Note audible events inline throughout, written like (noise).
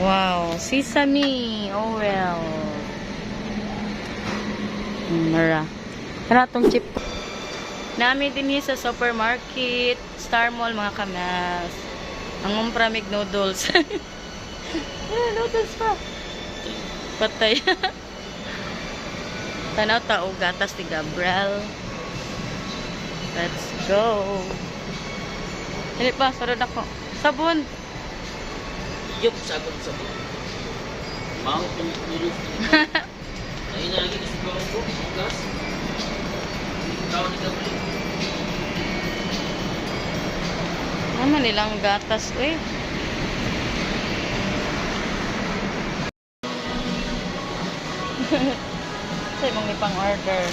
Wow, sesame oil. Mara. Kana tong chip. Nami din sa supermarket, Star Mall mga kamas. Ang umpra mig noodles. (laughs) eh, noodles pa. Patay. (laughs) Tanaw tao gatas ni Gabriel. Let's go. Dili pa, sarod ako. Sabon. Yup, sagot sa buwan. Mau pumipulot. (laughs) Ay, lagi kasi ko ako. Ang gas. Ikaw ni Gabriel. Naman nilang gatas, eh. (laughs) Sa mong ipang order.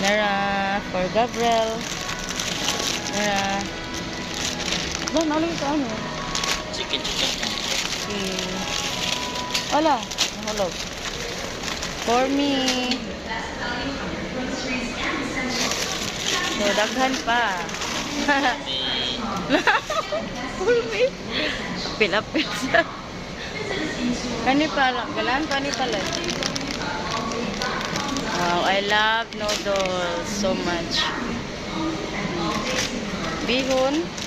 Nara for Gabriel. Nara. Doon, ano ito ano? Chicken, chicken. Si... Wala. Nahulog. For me. So, daghan pa. (laughs) For me. Apil-apil siya. Kani pala. Galaan pa ni pala. Wow, I love noodles so much. Bihon.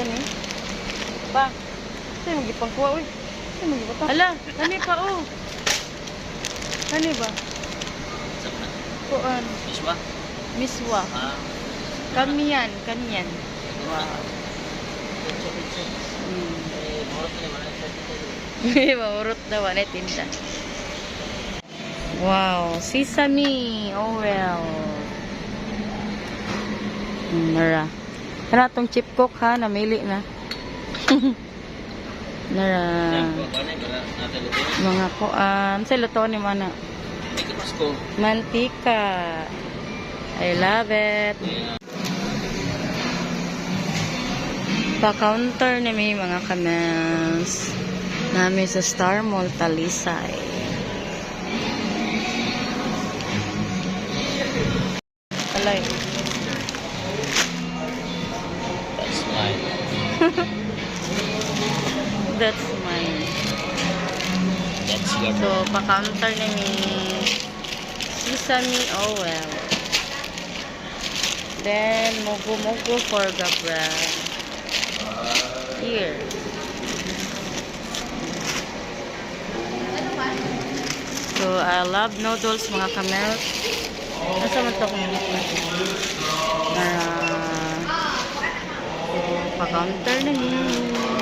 Kani? Pa. Sa'yo magipang kuha, uy. Sa'yo magipang Hala, kani pa, oh. Kani ba? Kuan. Miswa? Miswa. Ah. Kamiyan, kanyan. Wow. Hmm. Eh, ang sabi ko. Maurot daw, ano tinda. Wow, sesame oil. Nara. Kana tong chip cook ha, namili na. (laughs) Nara. Na. Mga kuan. Sa luto ni mana. Mantika. I love it. Pa-counter ni may mga kamels. Nami sa Star Mall, Talisay. Alay. (laughs) That's mine. That's your So, pa-counter ni may sesame oil. Then, mugu-mugu for Gabriel. Here. So, I love noodles, mga kamel. Nasa man ito kung na pa-counter na ni.